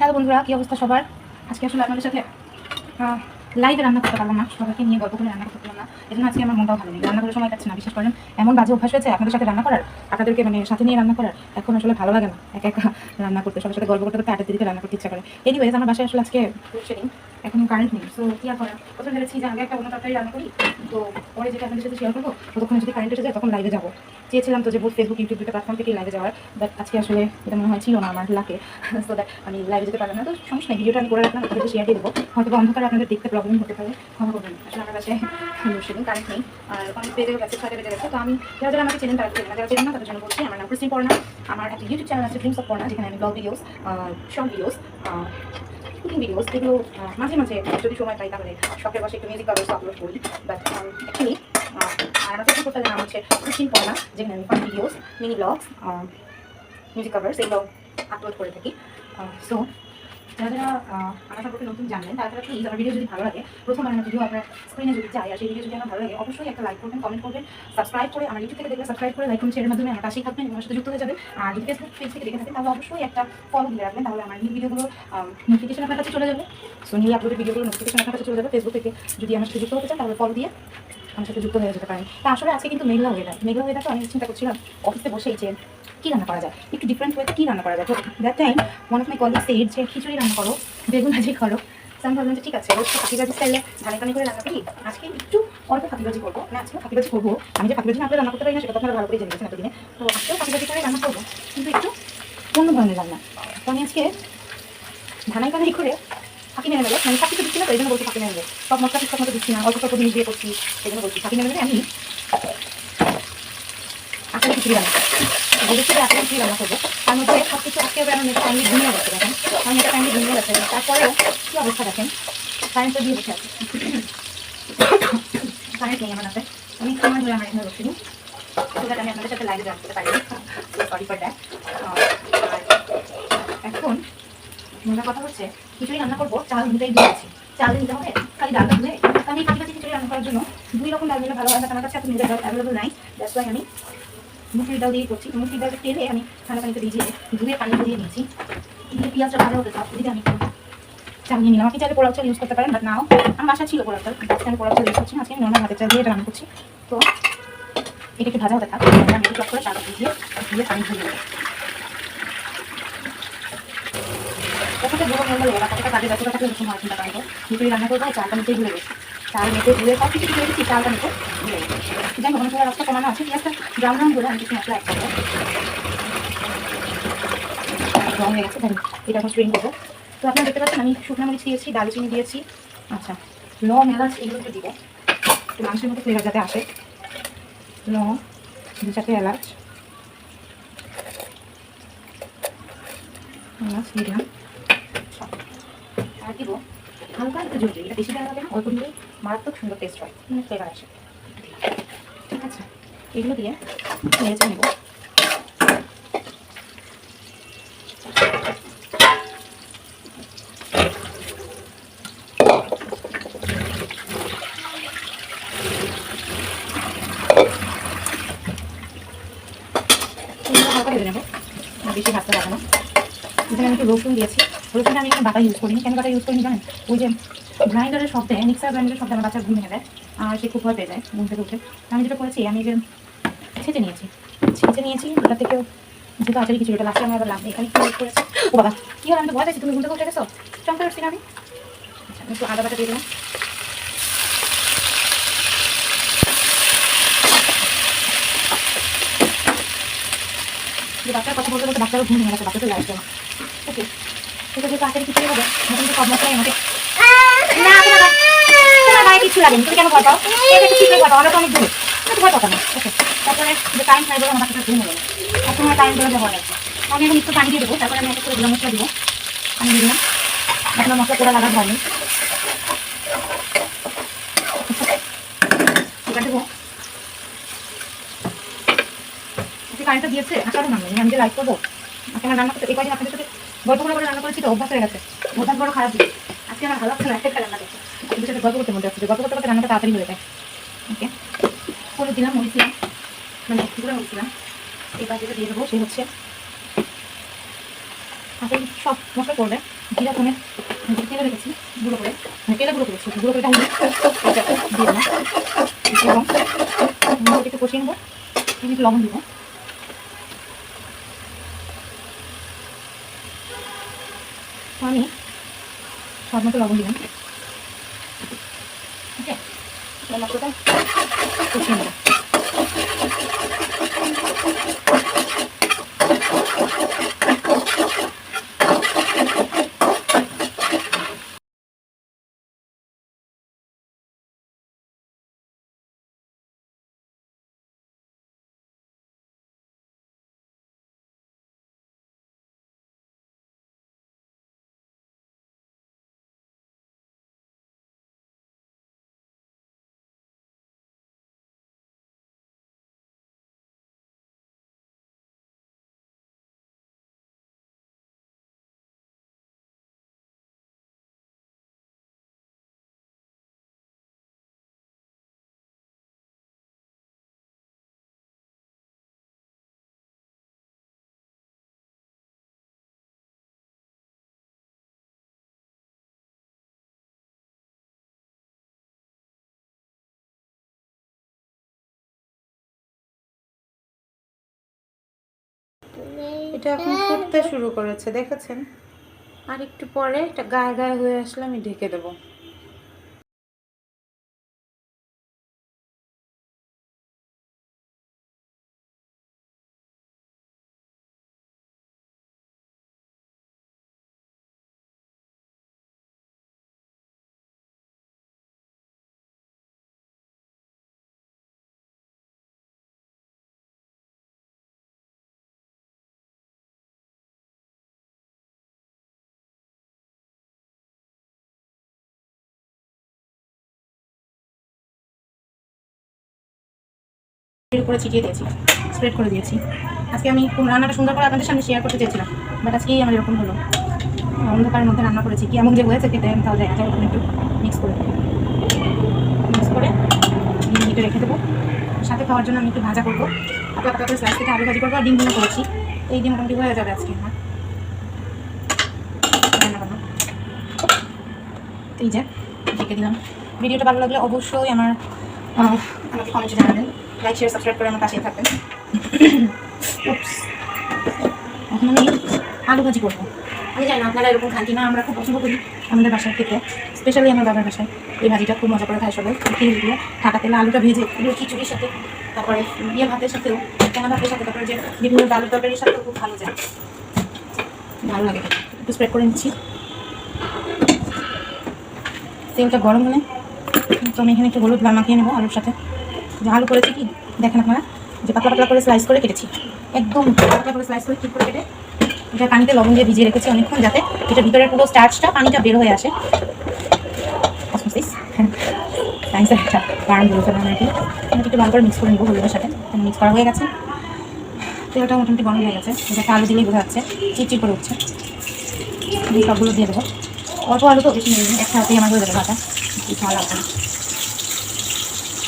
Hello বন্ধুরা, কি অবস্থা সবার? আজকে আসলে আপনাদের সাথে লাইভে রান্না করতে পারলাম না। সবাইকে নিয়ে গল্প করে রান্না করতে পারলাম না। এই জন্য আজকে আমার মনটাও ভালো নেই। রান্না করার সময় কাছে না বিশেষ করেন। এমন বাজে অভ্যাস হয়েছে আপনাদের সাথে রান্না করার, আপনাদেরকে মানে সাথে নিয়ে রান্না করার, এখন আসলে ভালো লাগে না। একা একা রান্না করতে, সবার সাথে গল্প করতে করতে আটের দিকে রান্না করতে ইচ্ছা করে। এনিওয়েজ আমার বাসায় আসলে আজকে এখন কারেন্ট নেই। সো কি আর করার? প্রথমে ভেবেছি যে আগে একটা অন্য তরকারি রান্না করি। তো পরে যেটা আপনাদের সাথে শেয়ার করব ততক্ষণে যদি কারেন্ট এসে যায়, তখন লাইভে যাব। চেয়েছিলাম তো যে বহুত ফেসবুক ইউটিউব দুটো প্ল্যাটফর্ম থেকে লাইভে যাওয়ার বাট আজকে আসলে এটা মনে হয় ছিল না আমার লাকে সো দ্যাট আমি লাইভে যেতে পারলাম না, তো সমস্যা ভিডিওটা আমি করে রাখলাম আপনাদের শেয়ার দিয়ে দেবো। হয়তো অন্ধকারে আপনাদের দেখতে প্রবলেম হতে পারে, ক্ষমা করবেন। আসলে আমার কাছে সেদিন কারেন্ট নেই। আর অনেক পেজেও গেছে ছয়টা বেজে গেছে। তো আমি, যারা যারা আমাকে চেনেন, তারা চেনেন যারা চেনেন না, তাদের জন্য বলছি, আমার নাম ক্রিস্টিন পড়না আমার একটা ইউটিউব চ্যানেল আছে ড্রিমস অফ পড়না যেখানে আমি blog videos short videos cooking videos যেগুলো মাঝে মাঝে যদি সময় পাই তাহলে শখের বসে একটু মিউজিক ভিডিওস আপলোড করি। বাট অ্যাকচুয়ালি আর আমার ফেসবুক প্রোফাইলের নাম হচ্ছে কুকিং পড়া যেখানে আমি fun videos mini blogs music covers এগুলো আপলোড করে থাকি। সো যারা যারা আমার সম্পর্কে নতুন জানবেন তারা তারা প্লিজ আমার ভিডিও যদি ভালো লাগে প্রথমবার আমার ভিডিও আপনার স্ক্রিনে যদি যায় আর সেই ভিডিও যদি আমার ভালো লাগে, অবশ্যই একটা লাইক করবেন কমেন্ট করবেন সাবস্ক্রাইব করে আমার ইউটিউব থেকে দেখলে সাবস্ক্রাইব করে লাইক করুন শেয়ারের মাধ্যমে আমার পাশেই থাকবেন আমার সাথে যুক্ত হয়ে যাবেন। আর যদি ফেসবুক পেজ থেকে দেখে থাকেন, তাহলে অবশ্যই একটা ফলো দিয়ে রাখবেন, তাহলে আমার নিউ ভিডিওগুলো নোটিফিকেশন আপনার কাছে চলে যাবে। সো নিউ আপলোডের ভিডিওগুলো নোটিফিকেশন আপনার কাছে চলে যাবে। ফেসবুক থেকে যদি আমার সাথে যুক্ত হতে চান, তাহলে ফলো দিয়ে আমার সাথে যুক্ত হয়ে যেতে পারেন তা আসলে আজকে কিন্তু মেঘলা হয়ে ওয়েদার মেঘলা হয়ে ওয়েদারটা আমি চিন্তা করছিলাম। অফিসে বসেই যে কী রান্না করা যায়? একটু ডিফারেন্ট ওয়েতে কী রান্না করা যায়? তো that time one of my colleague said যে খিচুড়ি রান্না করো, বেগুন ভাজি করো। আমি ভাবলাম যে ঠিক আছে রোজ তো ফাঁকিবাজি স্টাইলে ধানে কানে করে রান্না করি। আজকে একটু অল্প ফাঁকিবাজি করব। না, আজকে ফাঁকিবাজি করব। আমি যে না করে রান্না করতে পারি না, সেটা আপনারা ভালো করে জেনে গেছেন এতদিনে। তো আজকেও ফাঁকিবাজি করে রান্না করব, কিন্তু একটু অন্য ধরনের রান্না। তো আমি আজকে ধানাই কানাই করে ফাঁকি মেরে নেব মানে সব কিছু দিচ্ছি না তো এই জন্য বলছি ফাঁকি মেরে নেব সব মশলা ঠিকঠাক মতো দিচ্ছি না, অল্প স্বল্প জিনিস দিয়ে করছি, সেই জন্য বলছি ফাঁকি মেরে নেবে আমি আসলে খিচুড়ি রান্না বলেছি যে আসলে খিচুড়ি রান্না করব, তার মধ্যে সব কিছু আজকে আমি মেয়েটা ফ্যামিলি ঘুমিয়ে গেছে, দেখেন। আমি মেয়েটা ফ্যামিলি ঘুমিয়ে গেছে। তারপরেও কী অবস্থা দেখেন? কারেন্ট তো দিয়ে বসে আছে। কারেন্ট নেই আমার হাতে। আমি সময় ধরে আমার এখানে বসে তো দ্যাট আমি আপনাদের সাথে লাইভে জয়েন পারি সরি ফর দ্যাট এখন মূল কথা হচ্ছে, খিচুড়ি রান্না করব, চাল ধুতেই দিয়েছি চাল দিতে হবে, খালি ডালটা ধুয়ে আমি কাছাকাছি খিচুড়ি রান্না করার জন্য দুই রকম ডাল দিলে ভালো হয় আমার কাছে এখন নিজের ডাল অ্যাভেলেবল নাই দ্যাটস ওয়াই আমি মুসুরি ডাল দিয়ে করছি। মুসুরি ডালটা তেলে আমি ঠান্ডা পানিতে ভিজিয়ে ধুয়ে পানি দিয়ে নিয়েছি দিয়ে পেঁয়াজটা ভালো হতে চাপ দিতে আমি চাল নিয়ে নিলাম। আপনি চাইলে চাল ইউজ করতে পারেন বাট নাও। আমার বাসা ছিল পোড়াও চাল আজকে আমি পোড়াও চাল ইউজ করছি আজকে আমি নর্মাল হাতের চাল দিয়ে রান্না করছি। তো, এটা একটু ভাজা হতে থাক। আমি একটু করে চালটা ভিজিয়ে দিয়ে পানি দেবো ওখানে গুঁড়ো হয়ে গেলে এবার কাজে যতটা থাকলে সময় চিন্তা করেন তো রান্না করব আর চালটা নিচে ধুয়ে গেছি। চাল মেখে ধুয়ে সব কিছু ধুয়ে দিচ্ছি চালটা মেখে ধুয়ে গেছি। যাই হোক অনেক রাস্তা কমানো আছে পেঁয়াজটা ব্রাউন ব্রাউন করে আমি কিছু মশলা এক করব। রং হয়ে গেছে ধরুন এটা এখন স্ট্রিং করব। তো আপনারা দেখতে পাচ্ছেন, আমি শুকনো মরিচ দিয়েছি, দারুচিনি দিয়েছি। আচ্ছা লং, এলাচ, এগুলো একটু দিব। একটু মাংসের মতো ফ্লেভার যাতে আসে। লং, দু চারটে এলাচ। এলাচ দিলাম দিব হালকা একটু জল এটা বেশি দেওয়া হবে না, অল্প মারাত্মক সুন্দর টেস্ট হয়। ঠিক আছে। এগুলো দিয়ে ভেজে নেব। বেশি এখানে আমি একটু রসুন দিয়েছি। রসুনটা আমি এখানে বাটা ইউজ করিনি। কেন বাটা ইউজ করিনি জানেন? ওই যে গ্রাইন্ডারের শব্দে মিক্সার গ্রাইন্ডারের শব্দে আমার বাচ্চা ঘুমিয়ে দেয় আর সে খুব ভয় পেয়ে যায় ঘুম থেকে উঠে। আমি যেটা করেছি, আমি যে ছেঁচে নিয়েছি। ছেঁচে নিয়েছি, ওটা থেকেও যেহেতু আচারি কিছু ওটা লাগছে আমার আবার লাগবে এখানে কি করেছি? ও বাবা, কী হলো? আমি তো ভয় পাচ্ছি তুমি ঘুম থেকে উঠে গেছো? চমকে উঠছি না আমি? আচ্ছা আমি একটু আদা বাটা দিয়ে দিলাম। বাচ্চার কথা বলতে বলতে বাচ্চারও ঘুম ভেঙে গেছে বাচ্চা তো লাগছে না ওকে, এটা যেহেতু কিছু হবে মোটামুটি সব মশলাই না তোমার কিছু লাগেনি, তুমি কেন ভয় পাও? এটা ঠিক ভয় পাও, আমরা ভয় ওকে, তারপরে কারেন্ট নাই বলে ঘুম হলো এখন আমার কারেন্ট বলে ভয় লাগছে দেবো, তারপরে আমি একটা করে গুঁড়ো মশলা দিলাম। এখন মশলা পোড়া লাগা এবার দেবো যে কারেন্টটা দিয়েছে আসারও নাম নেই আমি যে লাইক করব, আজকে আমার রান্না করতে, এই কদিন আপনাদের সাথে গল্প করে রান্না করেছি, তো অভ্যাস হয়ে গেছে। অভ্যাস বড় খারাপ দিক আজকে আমার ভালো লাগছে না, একটা রান্না করছে আপনাদের সাথে গল্প করতে মধ্যে আসছে গল্প করতে করতে রান্নাটা তাড়াতাড়ি হয়ে যায়। ওকে? করে দিলাম, মরিচ মানে গুঁড়ো মরিচ এই যেটা দিয়ে দেবো, সে হচ্ছে আপনি সব মশলা করবে জিরা ফোনে তেলে রেখেছি, গুঁড়ো করে মানে তেলে গুঁড়ো করেছি, গুঁড়ো করে দিয়ে দিলাম। এবং একটু কষিয়ে নেব লবণ দিব তো আমি স্বাদ মতো লবণ দিলাম ওকে মশলাটা কষিয়ে নেব এটা এখন ফুটতে শুরু করেছে, দেখেছেন? আর একটু পরে এটা গায়ে গায়ে হয়ে আসলে আমি ঢেকে দেবো। এর উপরে ছিটিয়ে দিয়েছি স্প্রেড করে দিয়েছি। আজকে আমি রান্নাটা সুন্দর করে আপনাদের সামনে শেয়ার করতে চেয়েছিলাম বাট আজকেই আমার এরকম হলো। অন্ধকারের মধ্যে রান্না করেছি, কি এমন যে হয়েছে খেতে, আমি তাহলে একটা একটু মিক্স করে মিক্স করে ডিম দিতে রেখে দেবো। সাথে খাওয়ার জন্য আমি একটু ভাজা করব। পাতলা পাতলা স্লাইস থেকে আলু ভাজি করব আর ডিম ভুনা করেছি। এই ডিম মোটামুটি হয়ে যাবে আজকে আমার। এই যে রেখে দিলাম। ভিডিওটা ভালো লাগলে অবশ্যই আমার আমাকে কমেন্টে জানাবেন। লাইক শেয়ার সাবস্ক্রাইব করে আমার পাশে থাকবেন. এখন আমি আলু ভাজি করব। আমি জানি আপনারা এরকম খান কিনা, আমরা খুব পছন্দ করি আমাদের বাসায় খেতে স্পেশালি আমার বাবার বাসায়। এই ভাজিটা খুব মজা করে খায় সবাই তেল দিয়ে ঠাটা তেলে আলুটা ভেজে, এগুলো খিচুড়ির সাথে, তারপরে ইয়ে ভাতের সাথেও টেঙা ভাতের সাথে, তারপরে যে বিভিন্ন ডাল তরকারির সাথেও খুব ভালো যায়। ভালো লাগে একটু স্প্রেড করে নিচ্ছি। তেলটা গরম হলে, তো আমি এখানে একটু হলুদ মাখিয়ে নেব আলুর সাথে। যে আলু করেছি কি? দেখেন আপনারা, যে পাতলা পাতলা করে স্লাইস করে কেটেছি। একদম পাতলা করে স্লাইস করে ঠিক করে কেটে? এটা পানিতে লবণ দিয়ে ভিজিয়ে রেখেছি অনেকক্ষণ যাতে এটা ভিতরের পুরো স্টার্চটা পানিটা বের হয়ে আসে। সায়েন্সের একটা কারণ বলে ফেলাম আর একটু ভালো করে মিক্স করে নেব হলুদের সাথে। মিক্স করা হয়ে গেছে। তেলটা মোটামুটি গরম হয়ে গেছে। এটাকে আলু দিলেই বোঝা যাচ্ছে চিটচিট করে উঠছে। সবগুলো দিয়ে দেবো। অল্প আলু তো বেশি নেই একটা হাতেই আমার হয়ে যাবে কিছু খাওয়া লাগবে না।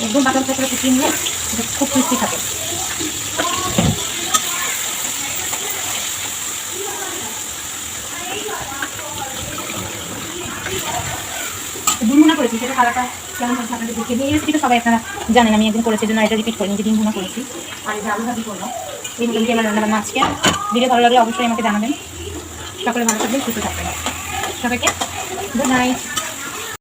একদম পাতলা করে কুচিয়ে নিলে খুব ক্রিস্পি থাকে। করেছি, সেটা কেমন সবাই জানেন, আমি একদিন করেছি জন্য এটা রিপিট করিনি যে ডিম ভুনা করেছি। আর ভাজি করব এই মোটামুটি আমার আজকে। ভিডিও ভালো লাগলে অবশ্যই আমাকে জানাবেন। সকলে ভালো থাকবেন, সুস্থ থাকবেন। সবাইকে গুড নাইট